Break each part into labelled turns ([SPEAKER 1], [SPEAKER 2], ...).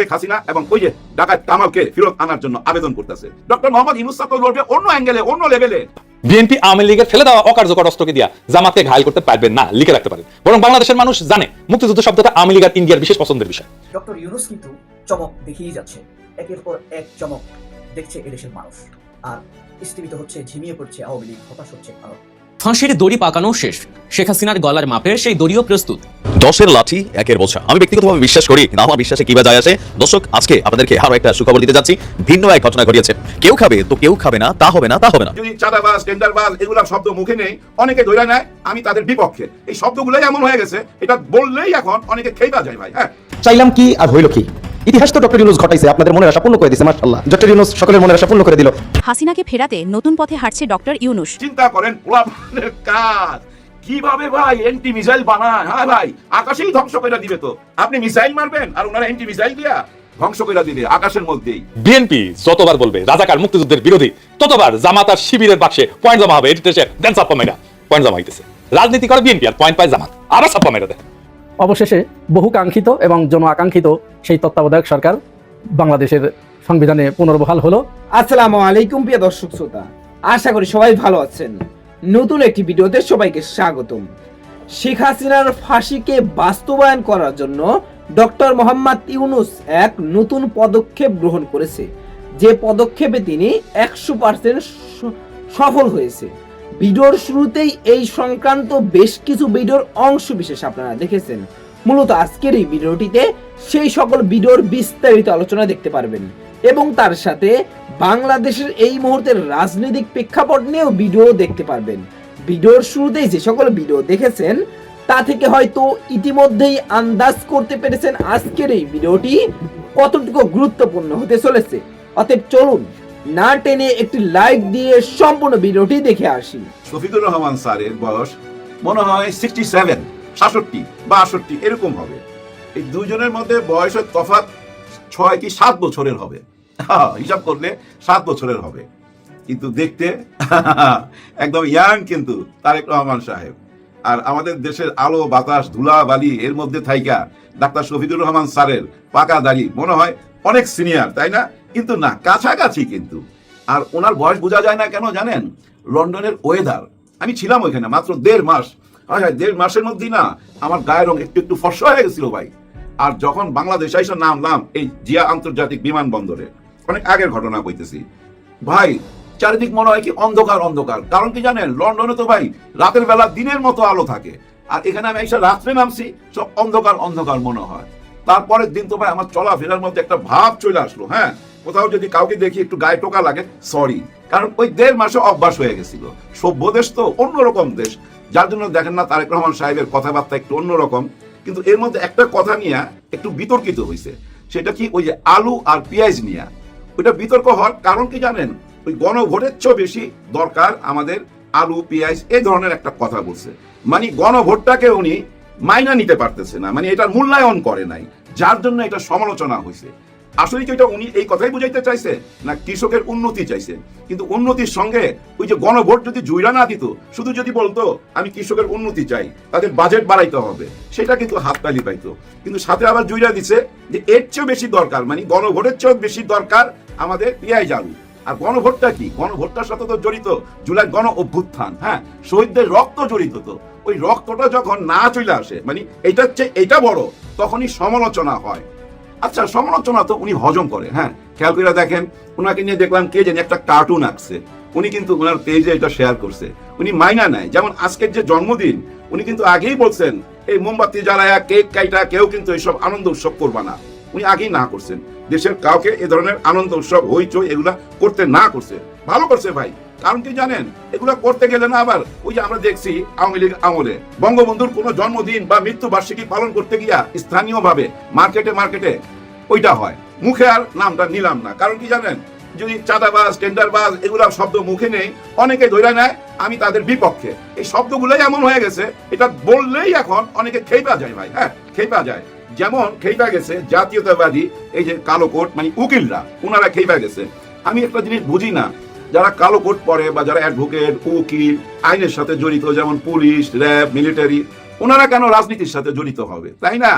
[SPEAKER 1] শেখ হাসিনা এবং ওই যে ডাকাত কামালকে ফেরত আনার জন্য আবেদন করতেছে। ডক্টর মোহাম্মদ ইউনুস তো লড়বে অন্য অ্যাঙ্গেলে অন্য লেভেলে।
[SPEAKER 2] বিএনপি আওয়ামী লীগের ফেলে দেওয়া অকার্যকর অস্ত্রকে দিয়া জামাতকে ঘায়ল করতে পারবেন না লিখে রাখতে পারেন। বরং বাংলাদেশের মানুষ জানে মুক্তিযুদ্ধ শব্দটা আওয়ামী লীগ আর ইন্ডিয়ার বিশেষ পছন্দের বিষয়।
[SPEAKER 3] ডক্টর ইউনুস কিন্তু চমক দেখিয়ে যাচ্ছে। একের পর এক চমক দেখছে এদেশের মানুষ। আর স্থিমিত হচ্ছে ঝিমিয়ে পড়ছে আওয়ামী লীগ হতাশ হচ্ছে ভারত।
[SPEAKER 4] ফাঁসির দড়ি পাকানো শেষ। শেখ হাসিনার গলার মাপের সেই দড়িও প্রস্তুত।
[SPEAKER 5] দশের লাঠি একের বোঝা। আমি ব্যক্তিগতভাবে বিশ্বাস করি না আমার বিশ্বাসে কিবা যায় আসে। দর্শক আজকে আপনাদেরকে আরও একটা সুখবর দিতে যাচ্ছি। ভিন্ন এক ঘটনা ঘটিয়েছে। কেউ খাবে তো কেউ খাবে না তা হবে না তা হবে না।
[SPEAKER 1] যদি চাঁদাবাজ টেন্ডারবাজ এগুলা শব্দ মুখে নেই অনেকে ধরে নেয় আমি তাদের বিপক্ষে। এই শব্দগুলোই এমন হয়ে গেছে এটা বললেই এখন অনেকে খেইবা যায় ভাই হ্যাঁ।
[SPEAKER 6] চাইলাম কি আর হইল কি? ইতিহাস তো ডক্টর ইউনুস ঘটাইছে আপনাদের মনের আশা পূর্ণ করে দিয়েছে মাশাআল্লাহ। ডক্টর ইউনুস সকলের মনের আশা পূর্ণ করে দিল।
[SPEAKER 7] হাসিনাকে ফেরাতে নতুন পথে হাঁটছে ডক্টর ইউনুস।
[SPEAKER 1] চিন্তা করেন পোলাপানের কাজ। কীভাবে ভাই এন্টি মিসাইল বানায়? হ্যাঁ ভাই আকাশেই ধ্বংস করে দিবে তো। আপনি মিসাইল মারবেন আর ওনারা এন্টি মিসাইল দিয়া ধ্বংস করে দিবে আকাশের মধ্যেই।
[SPEAKER 2] বিএনপি যতবার বলবে রাজাকার মুক্তিযুদ্ধের বিরোধী ততবার জামাত আর শিবিরের বাক্সে পয়েন্ট জমা হবে এটি দেন ছাপ্পা মেয়েরা পয়েন্ট জমা হইতেছে। রাজনীতি করে বিএনপি আর পয়েন্ট পায় জামাত আবার ছাপ্পা মেয়েরা দেয়।
[SPEAKER 8] অবশেষে বহু কাঙ্ক্ষিত এবং জন আকাঙ্ক্ষিত সেই তত্ত্বাবধায়ক সরকার বাংলাদেশের সংবিধানে পুনর্বহাল হলো।
[SPEAKER 9] আসসালামু আলাইকুম প্রিয় দর্শক শ্রোতা, আশা করি সবাই ভালো আছেন। নতুন একটি ভিডিওতে সবাইকে স্বাগতম। শেখ হাসিনার ফাঁসিকে বাস্তবায়ন করার জন্য ডক্টর মোহাম্মদ ইউনুস এক নতুন পদক্ষেপ গ্রহণ করেছে। যে পদক্ষেপে তিনি একশো পার্সেন্ট সফল হয়েছে। ভিডিওর শুরুতেই এই সংক্রান্ত বেশ কিছু ভিডিওর অংশ বিশেষ আপনারা দেখেছেন। মূলত আজকের এই ভিডিওটিতে সেই সকল ভিডিওর বিস্তারিত আলোচনা দেখতে পারবেন। এবং তার সাথে বাংলাদেশের এই মুহূর্তের রাজনৈতিক প্রেক্ষাপট নিয়েও ভিডিও দেখতে পারবেন। ভিডিওর শুরুতেই যে সকল ভিডিও দেখেছেন, তা থেকে হয়তো ইতিমধ্যেই আন্দাজ করতে পেরেছেন আজকের এই ভিডিওটি কতটুকু গুরুত্বপূর্ণ হতে চলেছে। অতএব চলুন না টেনে একটি লাইক দিয়ে সম্পূর্ণ ভিডিওটি দেখে আসি।
[SPEAKER 1] শফিকুর রহমান স্যারের বয়স মনে হয় সিক্সটি সেভেন সাতষট্টি বা আটষট্টি, এরকম হবে। এই দুজনের মধ্যে বয়সের তফাৎ ছয় কি সাত বছরের হবে। হিসাব করলে সাত বছরের হবে। কিন্তু দেখতে একদম ইয়াং কিন্তু তারেক রহমান সাহেব। আর আমাদের দেশের আলো, বাতাস ধুলা বালি এর মধ্যে থাইকা ডাক্তার শফিকুর রহমান স্যারের পাকা দাড়ি মনে হয় অনেক সিনিয়র তাই না? কিন্তু না, কাছাকাছি কিন্তু। আর ওনার বয়স বোঝা যায় না কেন জানেন? লন্ডনের ওয়েদার আমি ছিলাম ওইখানে মাত্র দেড় মাস। হয় দেড় মাসের মধ্যেই না, আমার গায়ের রং একটু একটু ফর্সা হয়ে গেছিল ভাই। আর যখন বাংলাদেশ এসে নামলাম এই জিয়া আন্তর্জাতিক বিমানবন্দরে, অনেক আগের ঘটনা কইতেছি। ভাই, চারিদিক মনে হয় কি অন্ধকার অন্ধকার। কারণ কি জানেন? লন্ডনে তো ভাই, রাতের বেলা দিনের মতো আলো থাকে। আর এখানে আমি এসে রাত্রে নামছি, সব অন্ধকার অন্ধকার মনে হয়। তারপরের দিন তো ভাই, আমার চলাফেরার মধ্যে একটা ভাব চলে আসলো হ্যাঁ? কোথাও যদি কাউকে দেখি একটু গায়ে টোকা লাগে সরি কারণ ওই দেড় মাসে অভ্যাস হয়ে গেছিল। সভ্য দেশ তো অন্যরকম দেশ। যার জন্য দেখেন না তারেক রহমান সাহেবের কথাবার্তা একটু অন্যরকম। কিন্তু এর মধ্যে একটা কথা নিয়ে একটু বিতর্কিত হয়েছে সেটা কি ওই যে আলু আর পেঁয়াজ নিয়ে? ওইটা বিতর্ক হওয়ার কারণ কি জানেন? ওই গণভোটের চেয়েও বেশি দরকার আমাদের আলু, পেঁয়াজ এই ধরনের একটা কথা বলছে। মানে গণভোটটাকে উনি মাইনা নিতে পারতেছে না। মানে এটার মূল্যায়ন করে নাই। যার জন্য এটা সমালোচনা হয়েছে আসলে কি এটা উনি এই কথাই বুঝাইতে চাইছে? না কৃষকের উন্নতি চাইছে? কিন্তু উন্নতির সঙ্গে ওই যে গণভোট যদি জুইরা না দিত, শুধু যদি বলতো, আমি কৃষকের উন্নতি চাই, তাদের বাজেট বাড়াইতে হবে, সেটা কিন্তু হাততালি পাইতো। কিন্তু সাথে আবার জুইরা দিছে যে এর চেয়েও বেশি দরকার মানে গণভোটের চেয়েও বেশি দরকার আমাদের পেঁয়াজ আলু আর গণভোটটা কি? গণভোটটার সাথে তো জড়িত জুলাই গণ অভ্যুত্থান হ্যাঁ? শহীদদের রক্ত জড়িত তো। ওই রক্তটা যখন না চলে আসে মানে এটা হচ্ছে এটা বড়, তখনই সমালোচনা হয়। আচ্ছা সমালোচনা তো উনি হজম করে হ্যাঁ? খেয়াল করে দেখেন ওনাকে নিয়ে দেখলাম কে জানি একটা কার্টুন আঁকছে। উনি কিন্তু ওনার পেজে এটা শেয়ার করছে। উনি মাইনা নেয়, যেমন আজকের যে জন্মদিন, উনি কিন্তু আগেই বলছেন, এই মোমবাতি জ্বালায়া, কেক কাইটা কেউ কিন্তু এইসব আনন্দ উৎসব করবা না। উনি আগেই না করছেন। দেশের কাউকে এ ধরনের আনন্দ উৎসব, হইচই এগুলা করতে না করছে। ভালো করছে ভাই। কারণ কি জানেন? এগুলা করতে গেলে না আবার ওই যে আমরা দেখছি আওয়ামী লীগ আমলে। বঙ্গবন্ধুর কোনো জন্মদিন বা মৃত্যু বার্ষিকী পালন করতে গিয়া স্থানীয়ভাবে, মার্কেটে মার্কেটে ওইটা হয়। মুখে আর নামটা নিলাম না। কারণ কি জানেন? যদি চাঁদাবাজ, টেন্ডারবাজ এগুলা শব্দ মুখে নেই, অনেকে ধরে নেয়, আমি তাদের বিপক্ষে। এই শব্দগুলোই এমন হয়ে গেছে, এটা বললেই এখন অনেকে খেপা যায় ভাই হ্যাঁ খেপা যায়। যেমন খেপা গেছে জাতীয়তাবাদী, এই যে কালো কোট মানে উকিলরা ওনারা খেপা গেছে। আমি একটা জিনিস বুঝি না যারা কালো কোট পরে বা যারা অ্যাডভোকেট, উকিল, আইনের সাথে জড়িত, যেমন পুলিশ, র্যাব, মিলিটারি, ওনারা কেন রাজনীতির সাথে জড়িত হবে? তাই না?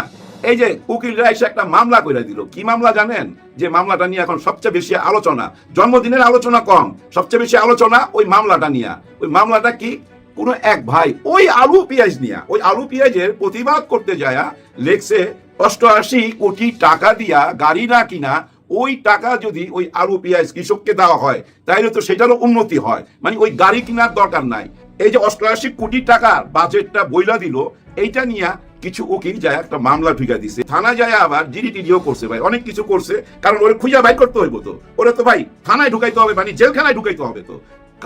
[SPEAKER 1] এই যে উকিলরা এসে একটা মামলা করে দিল। কি মামলা জানেন? যে মামলাটা নিয়ে এখন সবচেয়ে বেশি আলোচনা, জন্মদিনের আলোচনা কম, সবচেয়ে বেশি আলোচনা ওই মামলাটা নিয়ে। ওই মামলাটা কি? কোন এক ভাই, ওই আলু পেঁয়াজ নিয়া। ওই আলু পেঁয়াজের প্রতিবাদ করতে যায় লেখছে অষ্টআশি কোটি টাকা দিয়া গাড়ি না কিনা ওই টাকা যদি ওই আলু পেঁয়াজ কৃষককে দেওয়া হয় তাহলে তো সেটারও উন্নতি হয়। মানে ওই গাড়ি কেনার দরকার নাই। এই যে অষ্টআশি কোটি টাকার বাজেটটা বইলা দিল, এইটা নিয়ে কিছু উকিল যায় একটা মামলা ঢুকা দিছে। থানা যায় আবার জিডি টিডিও করছে ভাই, অনেক কিছু করছে, কারণ ওরে খুঁজা বাইর করতে হইব তো। ওরে তো ভাই, থানায় ঢুকাইতে হবে মানে জেলখানায় ঢুকাইতে হবে তো।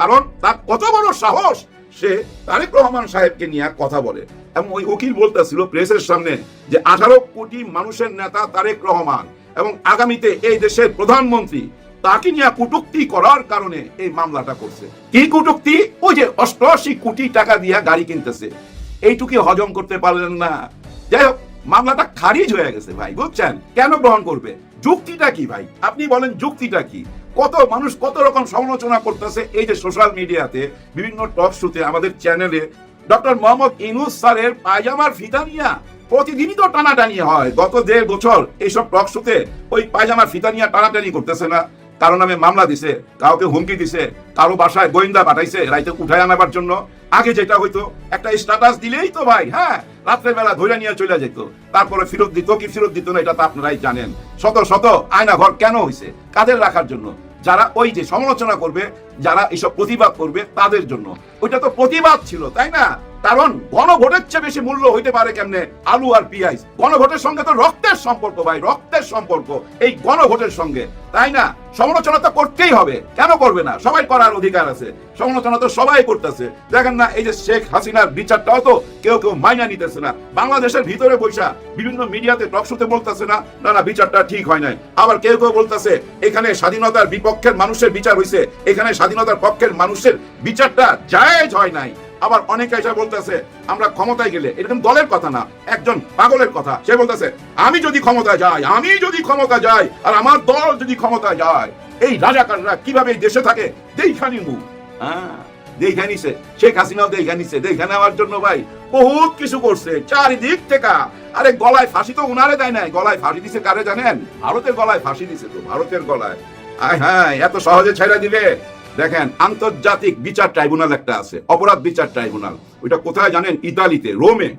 [SPEAKER 1] কারণ তার কত বড় সাহস, সে তারেক রহমান সাহেবকে নিয়ে কথা বলে। এবং ওই উকিল বলতেছিল প্রেসের সামনে যে আঠারো কোটি মানুষের নেতা তারেক রহমান। এবং আগামীতে এই দেশের প্রধানমন্ত্রী তাকে নিয়ে কুটুক্তি করার কারণে এই মামলাটা করছে। কি কুটুক্তি? ওই যে অষ্টআশি কোটি টাকা দিয়ে গাড়ি কিনতেছে। এইটুকি হজম করতে পারলেন না। যাই হোক, মামলাটা খারিজ হয়ে গেছে ভাই, বুঝছেন? কেন গ্রহণ করবে? যুক্তিটা কি ভাই? আপনি বলেন যুক্তিটা কি? কত মানুষ কত রকম সমালোচনা করতেছে এই যে সোশ্যাল মিডিয়াতে, বিভিন্ন টক শোতে আমাদের চ্যানেলে। ডক্টর মোহাম্মদ ইনুস স্যারের পায়জামার ফিতা নিয়া। প্রতিদিনই তো টানাটানি হয়। গত দেড় বছর এইসব টক শোতে ওই পায়জামার ফিতা নিয়ে টানাটানি করতেছে না। কারও নামে মামলা দিছে, কাউকে হুমকি দিছে, কারও বাসায় গোয়েন্দা পাঠাইছে রাইতে উঠায় আনাবার জন্য। আগে যেটা হইতো, একটা স্ট্যাটাস দিলেই তো ভাই হ্যাঁ রাত্রের বেলা ধরে নিয়ে চলে যেত তারপরে ফেরত দিত কি ফেরত দিত না, এটা তো আপনারাই জানেন। শত শত আয়না ঘর কেন হইছে? কাদের রাখার জন্য? যারা ওই যে সমালোচনা করবে, যারা এইসব প্রতিবাদ করবে তাদের জন্য। ওইটা তো প্রতিবাদ ছিল, তাই না? কারণ গণভোটের চেয়ে বেশি মূল্য হইতে পারে কেমনে? আলু আর পিঁয়াজ। গণভোটের সঙ্গে তো রক্তের সম্পর্ক ভাই, রক্তের সম্পর্ক, এই গণভোটের সঙ্গে, তাই না? সমালোচনা তো করতেই হবে। কেন করবে না? সবাই করার অধিকার আছে। সমালোচনা তো সবাই করতেছে। দেখেন না, এই যে শেখ হাসিনার বিচারটাও তো কেউ কেউ মাইনা নিতেছে না। বাংলাদেশের ভিতরে বৈশা বিভিন্ন মিডিয়াতে, টক শুতে বলতেছে না না না, বিচারটা ঠিক হয় নাই। আবার কেউ কেউ বলতেছে, এখানে স্বাধীনতার বিপক্ষের মানুষের বিচার হইছে। এখানে স্বাধীনতার পক্ষের মানুষের বিচারটা জায়েজ হয় নাই। আবার অনেকে এসে বলতেছে, আমরা ক্ষমতায় গেলে। এরকম দলের কথা না, একজন পাগলের কথা। সে বলতেছে, আমি যদি ক্ষমতায় যাই, আমি যদি ক্ষমতা যাই, আর আমার দল যদি ক্ষমতায় যায়, এই রাজাকাররা কীভাবে দেশে থাকে? দেইখানি মুখ হ্যাঁ দেখা নিছে। শেখ হাসিনাও দেখা নিছে। দেখা নেওয়ার জন্য ভাই বহুত কিছু করছে। চারিদিক থেকে। আরে গলায় ফাঁসি তো উনারে দেয় নাই। গলায় ফাঁসি দিছে কারে জানেন? ভারতের গলায় ফাঁসি দিছে তো, ভারতের গলায়। হ্যাঁ এত সহজে ছেড়ে দিবে দেখেন, আন্তর্জাতিক বিচার ট্রাইব্যুনাল একটা আছে, অপরাধ বিচার ট্রাইব্যুনাল। ওইটা কোথায় জানেন? ইতালিতে, রোমে।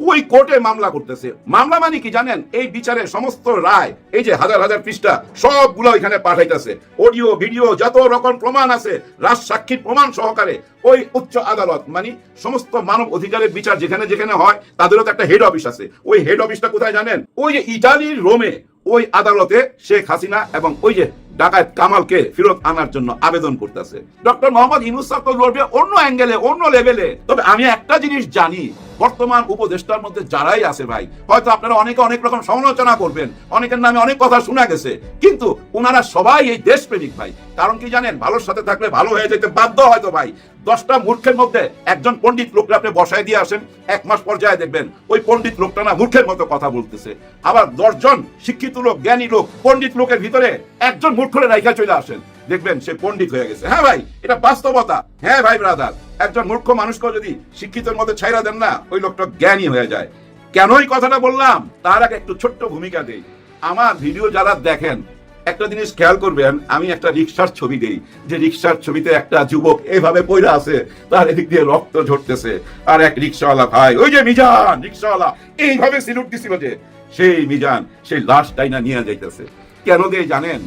[SPEAKER 1] ওই কোর্টে মামলা করতেছে। মামলা মানে কি জানেন? এই বিচারের সমস্ত রায়, এই যে হাজার হাজার পৃষ্ঠা, সবগুলো এখানে পাঠাইতেছে। অডিও, ভিডিও, যত রকম প্রমাণ আছে রাজ সাক্ষীর প্রমাণ সহকারে ওই উচ্চ আদালত মানে সমস্ত মানব অধিকারের বিচার যেখানে যেখানে হয়, তাদেরও তো একটা হেড অফিস আছে। ওই হেড অফিসটা কোথায় জানেন? ওই যে ইটালির রোমে, ওই আদালতে শেখ হাসিনা এবং ওই যে ডাকাত কামালকে ফেরত আনার জন্য আবেদন করতেছে। ডক্টর মোহাম্মদ ইনুস অন্য অ্যাঙ্গেলে অন্য লেভেলে তবে আমি একটা জিনিস জানি বর্তমান উপদেষ্টার মধ্যে যারাই আছে ভাই, হয়তো আপনারা অনেকে অনেক রকম সমালোচনা করবেন, অনেকের নামে অনেক কথা শোনা গেছে, কিন্তু ওনারা সবাই এই দেশপ্রেমিক ভাই। কারণ কি জানেন, ভালোর সাথে থাকলে ভালো হয়ে যেতে বাধ্য হয়তো ভাই। দশটা মূর্খের মধ্যে একজন পণ্ডিত লোককে আপনি বসায় দিয়ে আসেন, এক মাস পর্যায়ে দেখবেন ওই পণ্ডিত লোকটা না মূর্খের মতো কথা বলতেছে। আবার দশজন শিক্ষিত লোক, জ্ঞানী লোক, পণ্ডিত লোকের ভিতরে একজন মূর্খরে রাইখা চলে আসেন। দেখবেন সে পণ্ডিত হয়ে গেছে। হ্যাঁ ভাই, এটা বাস্তবতা। হ্যাঁ ভাই ব্রাদার একজন মূর্খ মানুষকে যদি শিক্ষিতের মধ্যে ছাইরা দেন না, ওই লোকটা জ্ঞানী হয়ে যায়। কেন এই কথাটা বললাম? তার আগে একটু ছোট্ট ভূমিকা দেই। আমার ভিডিও যারা দেখেন, একটা জিনিস খেয়াল করবেন, আমি একটা রিক্সার ছবি দেই। যে রিক্সার ছবিতে একটা যুবক এভাবে পইরা আছে, তার এদিক দিয়ে রক্ত ঝরতেছে। আর এক রিক্সাওয়ালা ভাই, ওই যে মিজান রিক্সাওয়ালা এইভাবে সিলুট দিছিল যে, সেই মিজান, সেই লাশটাই না নিয়ে যাইতেছে। কেন দিয়ে জানেন,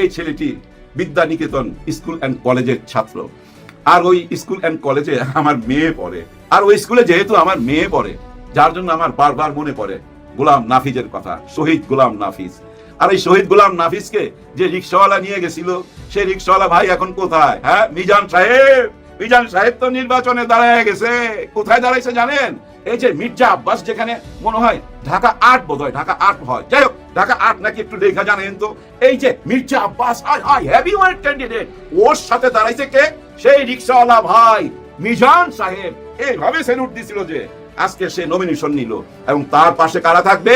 [SPEAKER 1] এই ছেলেটি বিদ্যা নিকেতন স্কুল অ্যান্ড কলেজের ছাত্র। আর ওই স্কুল অ্যান্ড কলেজে আমার মেয়ে পড়ে। আর ওই স্কুলে যেহেতু আমার মেয়ে পড়ে, যার জন্য আমার বারবার মনে পড়ে গোলাম নাফিজের কথা, শহীদ গোলাম নাফিজ। আর এই শহীদ গোলাম নাফিজকে যে রিক্সাওয়ালা নিয়ে গেছিল, সেই রিক্সাওয়ালা ভাই এখন কোথায়? হ্যাঁ মিজান সাহেব! মিজান সাহেব তো নির্বাচনে দাঁড়ায় গেছে। কোথায় দাঁড়াইছে জানেন? এই যে মির্জা আব্বাস যেখানে মনে হয় ঢাকা আট বোধ হয় ঢাকা আট হয়। যাই হোক ঢাকা একটু জানেন তো? এই যে মির্জা আব্বাস, আয় হাই হেভি ওয়েট ক্যান্ডিডেট ওর সাথে দাঁড়াইছে কে? সেই রিক্সাওয়ালা ভাই, মিজান সাহেব। এইভাবে সেলুট দিছিল যে আজকে সে নমিনেশন নিল। এবং তার পাশে কারা থাকবে?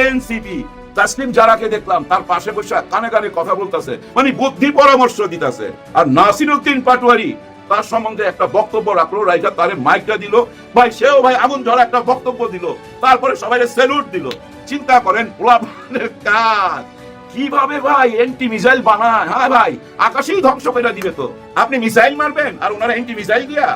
[SPEAKER 1] এনসিপি তাসলিম জারাকে দেখলাম, তার পাশে বসে কানে কানে কথা বলতেছে। মানে বুদ্ধি পরামর্শ দিতেছে। আর নাসিরউদ্দিন পাটোয়ারি তার সম্বন্ধে একটা বক্তব্য রাখল রাইখা তারে মাইকটা দিল। ভাই, সেও ভাই আগুন ঝরা একটা বক্তব্য দিল। তারপরে সবাই স্যালুট দিল। চিন্তা করেন পোলাপানের কাজ। কীভাবে ভাই এন্টি মিসাইল বানায়? হ্যাঁ ভাই, আকাশেই ধ্বংস করে দিবে তো। আপনি মিসাইল মারবেন আর ওনারা এন্টি মিসাইল দিয়া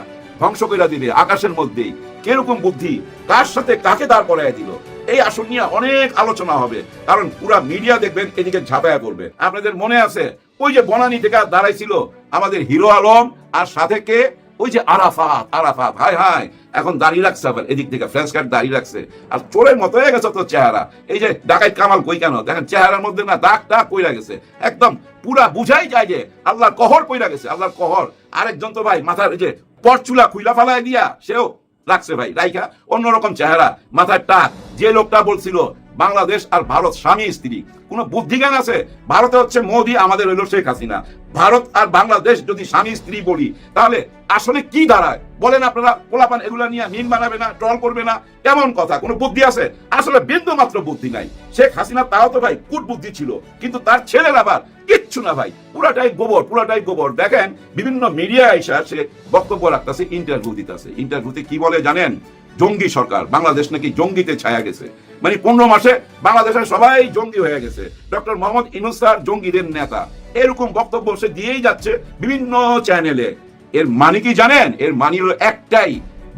[SPEAKER 1] ধ্বংস করে দিবে আকাশের মধ্যেই। কীরকম বুদ্ধি? কার সাথে কাকে দাঁড় করায় দিল? এই আসন নিয়ে অনেক আলোচনা হবে। কারণ পুরা মিডিয়া দেখবেন, এদিকে ঝাঁপায়া করবে আপনাদের মনে আছে, ওই যে বনানী থেকে দাঁড়াইছিল আমাদের হিরো আলম আর সাথে কে? ওই যে আরাফাত আরাফাত, হাই হাই। এখন দাঁড়িয়ে রাখছে আবার, এদিক থেকে ফ্রেঞ্চ কার্ড দাঁড়িয়ে রাখছে। আর চোরের মতো হয়ে গেছে তো চেহারা। এই যে ডাকাইত কামাল কই কেন? দেখেন চেহারার মধ্যে না দাগ দাগ কইরা গেছে। একদম পুরা বুঝাই যায় যে আল্লাহর কহর কইরা গেছে, আল্লাহর কহর। আরেকজন তো ভাই, মাথার যে পরচুলা খুইলা ফালায় দিয়া, সেও রাখছে ভাই, রাইখা। অন্যরকম চেহারা, মাথার টাক। যে লোকটা বলছিল বাংলাদেশ আর ভারত স্বামী স্ত্রী। কোনো বুদ্ধিজ্ঞান আছে? ভারতে হচ্ছে মোদি, আমাদের হইল শেখ হাসিনা। ভারত আর বাংলাদেশ যদি স্বামী স্ত্রী বলি, তাহলে আসলে কি দাঁড়ায়? বলেন আপনারা, পোলাপান এগুলা নিয়ে মিম বানাবে না, ট্রল করবে না? কেমন কথা? কোনো বুদ্ধি আছে? আসলে বিন্দু মাত্র বুদ্ধি নাই। শেখ হাসিনা, তাও তো ভাই কুট বুদ্ধি ছিল, কিন্তু তার ছেলের আবার কিচ্ছু না ভাই। পুরাটাই গোবর পুরাটাই গোবর। দেখেন, বিভিন্ন মিডিয়া আইসা সে বক্তব্য রাখতেছে ইন্টারভিউ দিতেছে। ইন্টারভিউতে কি বলে জানেন? জঙ্গি সরকার, বাংলাদেশ নাকি জঙ্গিতে ছায়া গেছে। মানে পনেরো মাসে বাংলাদেশের সবাই জঙ্গি হয়ে গেছে। ডক্টর মোহাম্মদ ইনুস স্যার জঙ্গিদের নেতা। এরকম বক্তব্য সে দিয়েই যাচ্ছে বিভিন্ন চ্যানেলে। এর মানে কি জানেন? এর মানে হলো একটাই,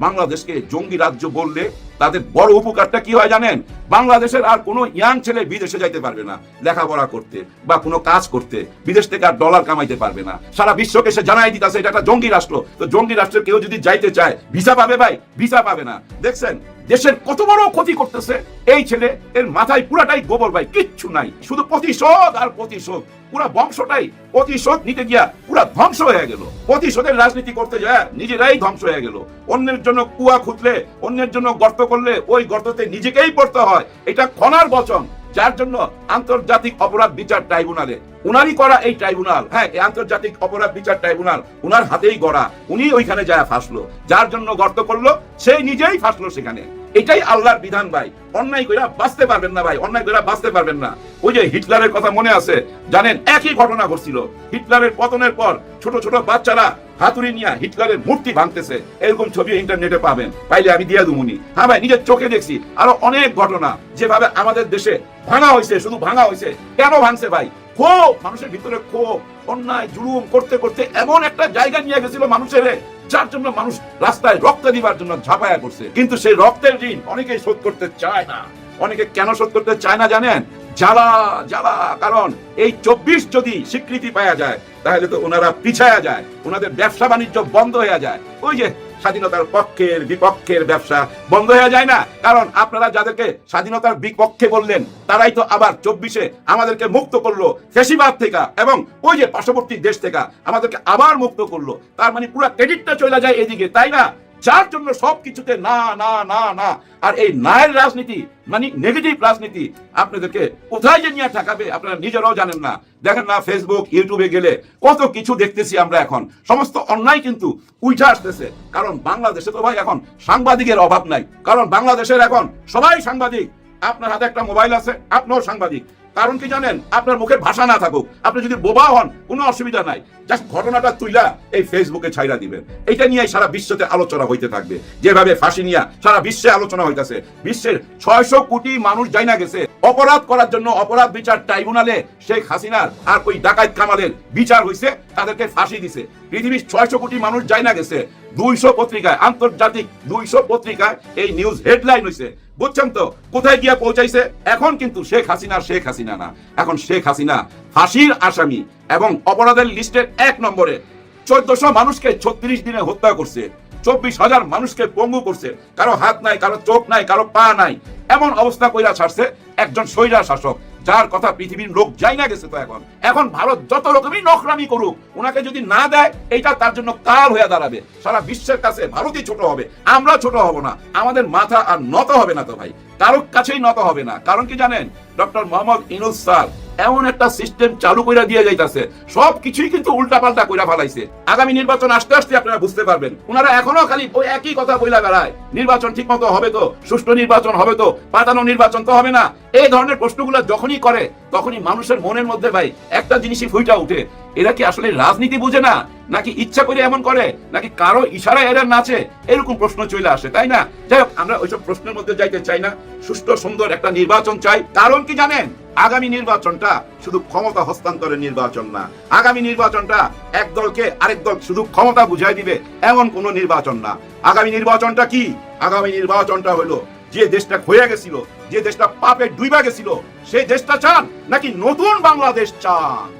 [SPEAKER 1] বাংলাদেশকে জঙ্গি রাজ্য বললে তাদের বড় উপকারটা কি হয় জানেন? বাংলাদেশের আর কোনো ইয়াং ছেলে বিদেশে যাইতে পারবে না লেখাপড়া করতে বা কোনো কাজ করতে, বিদেশ থেকে আর ডলার কামাইতে পারবে না। সারা বিশ্বকে সে জানাই দিতেছে, এটা একটা জঙ্গি রাষ্ট্র। তো জঙ্গি রাষ্ট্রে কেউ যদি যাইতে চায়, ভিসা পাবে ভাই? ভিসা পাবে না। দেখছেন? দেশের কত বড় ক্ষতি করতেছে, এই ছেলে, এর মাথায় পুরাটাই গোবর ভাই, কিচ্ছু নাই। শুধু প্রতিশোধ আর প্রতিশোধ। পুরা বংশটাই প্রতিশোধ নিতে গিয়া পুরা ধ্বংস হয়ে গেল। প্রতিশোধের রাজনীতি করতে যায়, নিজেরাই ধ্বংস হয়ে গেল। অন্যের জন্য কুয়া খুঁতলে, অন্যের জন্য গর্ত করলে, ওই গর্ততে নিজেকেই পড়তে হয়। এটা খনার বচন, যার জন্য আন্তর্জাতিক অপরাধ বিচার ট্রাইব্যুনালে। উনারই করা এই ট্রাইব্যুনাল। হ্যাঁ এই আন্তর্জাতিক অপরাধ বিচার ট্রাইব্যুনাল উনার হাতেই গড়া। উনি ওইখানে যায় ফাঁসলো। যার জন্য গর্ত করল, সেই নিজেই ফাঁসলো সেখানে। এটাই আল্লাহর বিধান ভাই। অন্যায় কইরা বাঁচতে পারবেন না ভাই, অন্যায় কইরা বাঁচতে পারবেন না। ওই যে হিটলারের কথা মনে আছে, জানেন, একই ঘটনা ঘটছিল। হিটলারের পতনের পর ছোট ছোট বাচ্চারা হাতুড়ি নিয়ে হিটলারের মূর্তি ভাঙতেছে। এরকম ছবি ইন্টারনেটে পাবেন। পাইলে আমি দিয়া দুমুনি। হ্যাঁ ভাই, নিজের চোখে দেখছি আরও অনেক ঘটনা যেভাবে আমাদের দেশে ভাঙা হয়েছে শুধু ভাঙা হয়েছে কেন ভাঙছে ভাই? ক্ষোভ, মানুষের ভিতরে ক্ষোভ, অন্যায়, জুলুম করতে করতে এমন একটা জায়গা নিয়ে গেছিল মানুষের। যার জন্য মানুষ রাস্তায় রক্ত দিবার জন্য ঝাঁপায়া করছে কিন্তু সেই রক্তের ঋণ অনেকেই শোধ করতে চায় না। অনেকে কেন শোধ করতে চায় না জানেন? জ্বালা জ্বালা, কারণ এই চব্বিশ যদি স্বীকৃতি পাওয়া যায়, তাহলে তো ওনারা পিছায়া যায়, ওনাদের ব্যবসা বাণিজ্য বন্ধ হয়ে যায়। ওই যে স্বাধীনতার পক্ষের বিপক্ষের ব্যবসা বন্ধ হয়ে যায় না। কারণ আপনারা যাদেরকে স্বাধীনতার বিপক্ষে বললেন, তারাই তো আবার চব্বিশে আমাদেরকে মুক্ত করল ফেসিবাদ থেকে এবং ওই যে পার্শ্ববর্তী দেশ থেকে আমাদেরকে আবার মুক্ত করল। তার মানে পুরো ক্রেডিটটা চলে যায় এদিকে, তাই না? যার জন্য সবকিছুতে না না না না। আর এই নায়ের রাজনীতি মানে নেগেটিভ রাজনীতি, আপনাদেরকে কোথায় যে নিয়ে ঠেকাবে, আপনারা নিজেরাও জানেন না। দেখেন না ফেসবুক ইউটিউবে গেলে কত কিছু দেখতেছি আমরা এখন। সমস্ত অন্যায় কিন্তু উঠে আসতেছে। কারণ বাংলাদেশে তো ভাই এখন সাংবাদিকের অভাব নাই। কারণ বাংলাদেশের এখন সবাই সাংবাদিক। আপনার হাতে একটা মোবাইল আছে, আপনিও সাংবাদিক। কারণ কি জানেন? আপনার মুখে ভাষা না থাকুক। আপনি যদি বোবা হন, কোনো অসুবিধা নাই। জাস্ট ঘটনাটা তুইলা এই ফেসবুকে ছাইরা দিবেন। এটা নিয়ে সারা বিশ্বতে আলোচনা হইতে থাকবে। যেভাবে ফাঁসি নিয়ে সারা বিশ্বে আলোচনা হইতেছে। বিশ্বের ছয়শো কোটি মানুষ যাই না গেছে। অপরাধ করার জন্য অপরাধ বিচার ট্রাইব্যুনালে শেখ হাসিনার আর ওই ডাকাত কামালের বিচার হইছে, তাদেরকে ফাঁসি দিছে। পৃথিবীর ছয়শো কোটি মানুষ যাই না গেছে, দুইশো পত্রিকায়, আন্তর্জাতিক দুইশো পত্রিকায় এই নিউজ হেডলাইন হইছে। বুঝছেন তো, কোথায় গিয়া পৌঁছাইছে? এখন কিন্তু শেখ হাসিনা শেখ হাসিনা না। এখন শেখ হাসিনা ফাঁসির আসামি এবং অপরাধের লিস্টের এক নম্বরে চোদ্দশো মানুষকে ছত্রিশ দিনে হত্যা করছে। চব্বিশ হাজার মানুষকে পঙ্গু করছে। কারও হাত নাই, কারও চোখ নাই, কারও পা নাই। এমন অবস্থা কইরা ছাড়ছে একজন স্বৈরা শাসক, যার কথা পৃথিবীর লোক যাই না গেছে তো এখন। এখন ভারত যত রকমই নখরামি করুক ওনাকে যদি না দেয় এটা তার জন্য কাল হয়ে দাঁড়াবে। সারা বিশ্বের কাছে ভারতই ছোট হবে, আমরা ছোট হব না। আমাদের মাথা আর নত হবে না তো ভাই। কারোর কাছেই নত হবে না। কারণ কি জানেন? ডক্টর মোহাম্মদ ইনুস স্যার এমন একটা সিস্টেম চালু করে দিয়ে যাইতাছে। সব কিছুই কিন্তু উল্টাপাল্টা কইরা ফেলাইছে। আগামী নির্বাচন আস্তে আস্তে আপনারা বুঝতে পারবেন। ওনারা এখনও খালি ওই একই কথা বইলা বেড়ায়। নির্বাচন ঠিক মতো হবে তো? সুষ্ঠু নির্বাচন হবে তো? পাতানো নির্বাচন তো হবে না? এই ধরনের প্রশ্নগুলো যখনই করে, তখনই মানুষের মনের মধ্যে ভাই, একটা জিনিসই ফুইটা উঠে। এরা কি আসলে রাজনীতি বুঝে না? নাকি ইচ্ছা করে এমন করে? নাকি কারও ইশারা এরা নাচে? এরকম প্রশ্ন চলে আসে, তাই না? যাই হোক, আমরা ওইসব প্রশ্নের মধ্যে যাইতে চাই না। সুষ্ঠু, সুন্দর একটা নির্বাচন চাই। কারণ কি জানেন? আগামী নির্বাচনটা শুধু ক্ষমতা হস্তান্তরের নির্বাচন না। আগামী নির্বাচনটা এক দলকে আরেক দল শুধু ক্ষমতা বুঝাই দিবে, এমন কোন নির্বাচন না। আগামী নির্বাচনটা কি? আগামী নির্বাচনটা হলো যে দেশটা ক্ষয়ে গেছিল, যে দেশটা পাপে ডুইবা গেছিল, সেই দেশটা চান নাকি নতুন বাংলাদেশ চান?